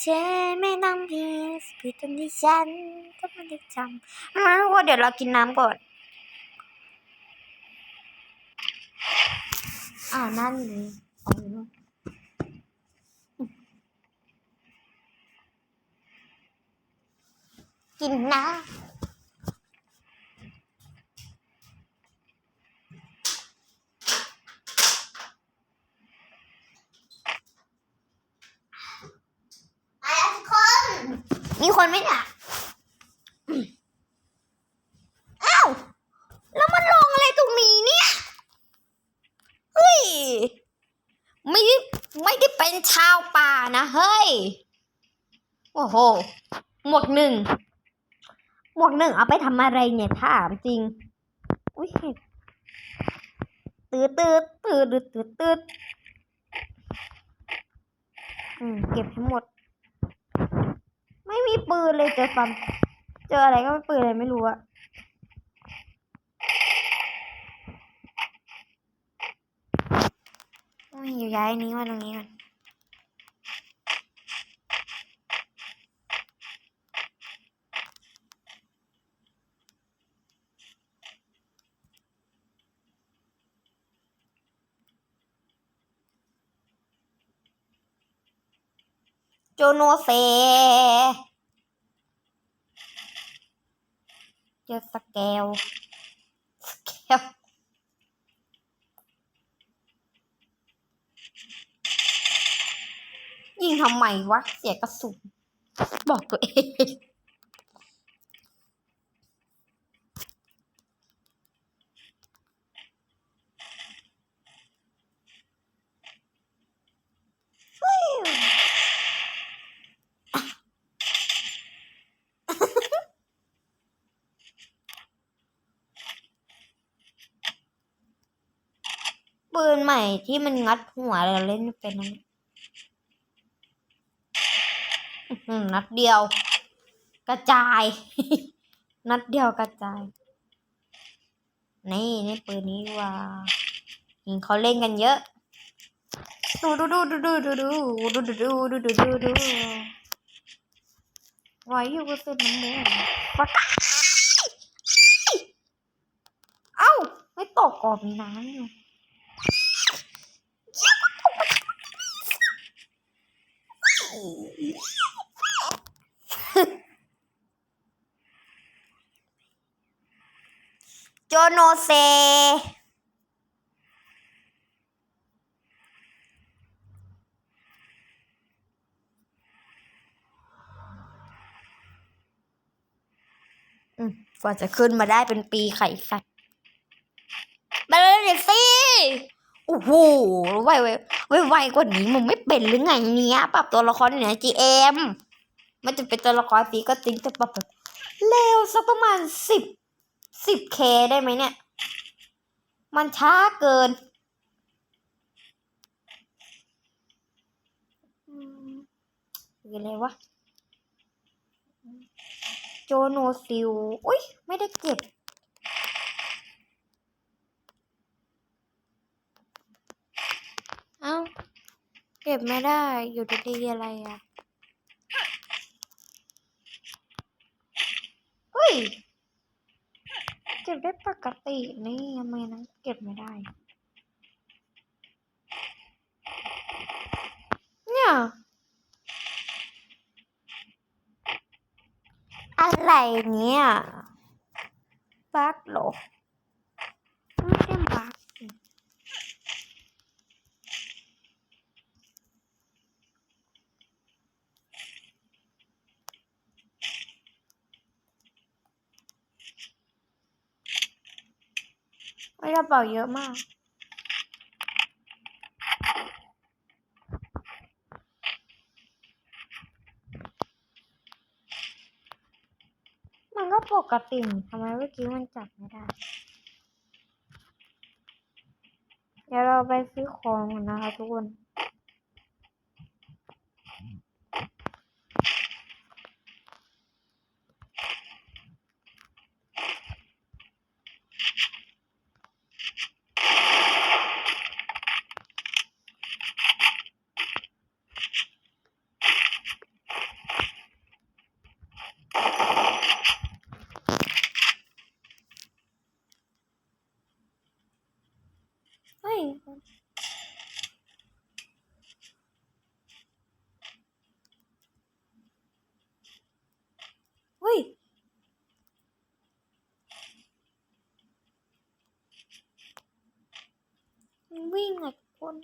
เช่ไม่ต้องพีสผิดตรงที่ฉันก็ไม่ได้จำมาว่าเดี๋ยวเรากินน้ำก่อนอ่านั่นเลยเอาไปนู่นกินนะไอ้ทุกคน มีคนไหมเนี่ยอืมอ้าว แล้วมันลงอะไรตรงนี้เนี่ย เฮ้ย ไม่ได้ไม่ได้เป็นชาวป่านะ เฮ้ย โอ้โห หมวกหนึ่ง หมวกหนึ่งเอาไปทำอะไรเนี่ยถามจริง อุ้ยตืดตืดตืดตืดตืดตืดอืมเก็บให้หมด ไม่มีปืนเลยเจอฟันเจออะไรก็ไม่ปืนเลยไม่รู้อะโอ้ยอยู่ย้ายนนี้มาตรงนี้ก่อน โจโนเซเจอสแกลสแกลยิงทำไมวะ เสียกระสุนบอกตัวเอง ปืนใหม่ที่มันงัดหัวเราเล่นเป็นนัดเดียว กระจาย นัดเดียวกระจาย นี่นี่ปืนนี้ว่ายิงเขาเล่นกันเยอะดูดูดูดูดูดูดูดูดูดูดูดูดูดูไว้อยู่กับเส้นน้ำมันปะกายเอ้า ไม่ตกกอนมีน้ำอยู่ โจโนเซอืมกว่าจะขึ้นมาได้เป็นปีไข่สัตว์ไปเลยเด็กสิ โอ้โหไวไวไวไวกว่านี้มันไม่เป็นหรือไงเนี้ยปรับตัวละครเนี่ย GM มันจะเป็นตัวละครสีก็จริงแต่ปรับแบบเร็วสักประมาณสิบสิบเคได้ไหมเนี่ย มันช้าเกินอืมคืออะไรวะ โจโนซิล อุ้ยไม่ได้เก็บ เอ้า เก็บไม่ได้อยู่ดีๆอะไรอะเฮ้ย เก็บได้ปกตินี่ทำไมนั้นเก็บไม่ได้ เนี่ยอะไรเนี่ยบักหรอไม่ใช่บักสิ ไม่กระเป๋าเยอะมาก มันก็ปกติทำไมเมื่อกี้มันจับไม่ได้ เดี๋ยวเราไปซื้อของก่อนนะคะทุกคน one.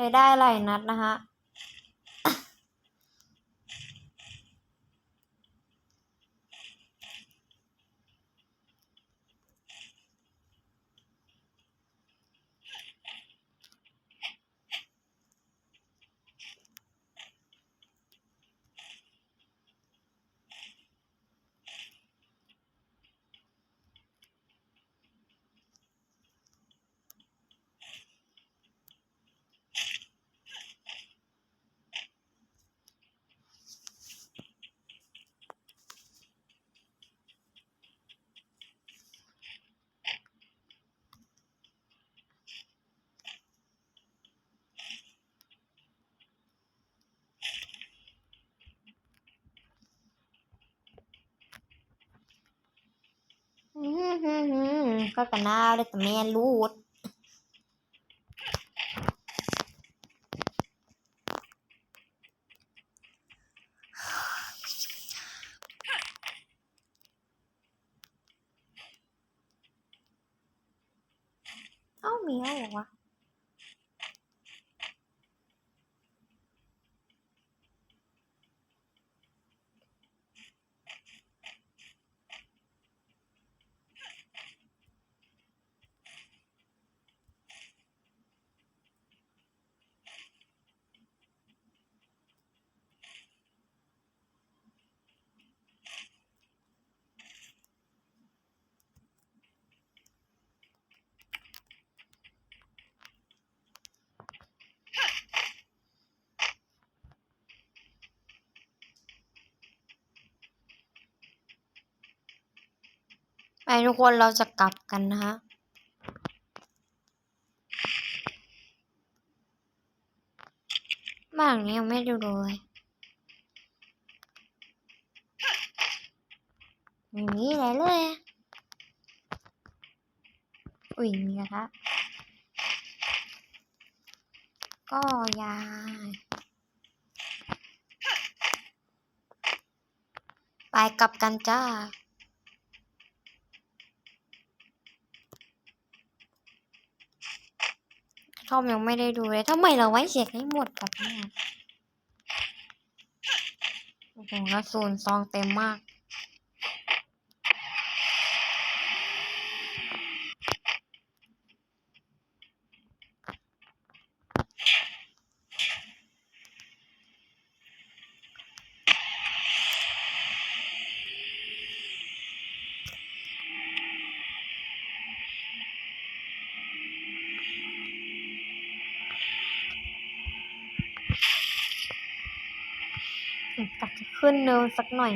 ใช้ได้หลายนัดนะคะ อื้อหือหือ ก็กระน้าวเลยแต่แม่รูดเอ้ามีแล้วเหรวะ ไปทุกคนเราจะกลับกันนะคะบ้านหลังนี้ยังไม่ดูเลยไม่มีอะไรเลยอะอุ้ยมีกระทะก็ยาไปกลับกันจ้า ชอบยังไม่ได้ดูเลยทำไมเราไว้เช็คให้หมดกับเนี่ยโอ้โหกระสุนซองเต็มมาก ขึ้นเนินสักหน่อย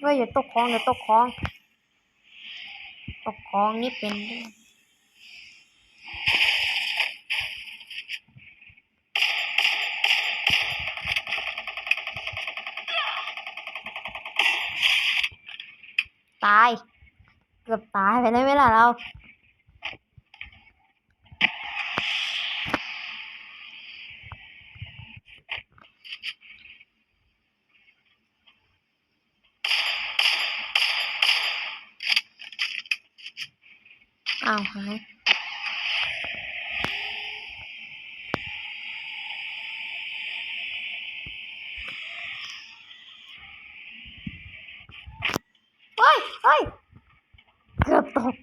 เฮ้ยอย่าตกคลองอย่าตกคลอง ตกคลองนี่เป็นตาย เกือบตายไปได้ไหมล่ะเรา เฮ้ย เกือบตก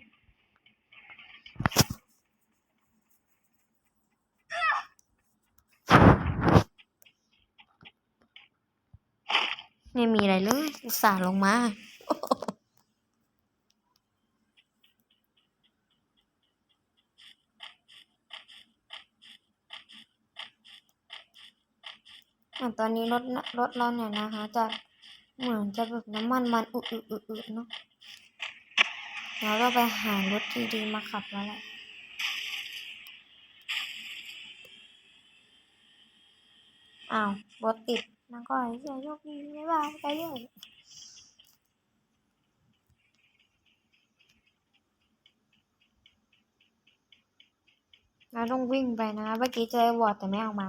ไม่มีอะไรเลยสาดลงมาตอนนี้รถรถเราเนี่ยนะคะ จะเหมือนจะแบบน้ำมันมันอึอึอึอึเนาะ เราก็ไปหารถดีๆมาขับแล้วแหละอ้าวรถติดนะก็ไอ้เหี้ยโชคดีบ๊ายบาไปเรื่อยเราต้องวิ่งไปนะ เมื่อกี้เจอวอร์ดแต่ไม่เอามา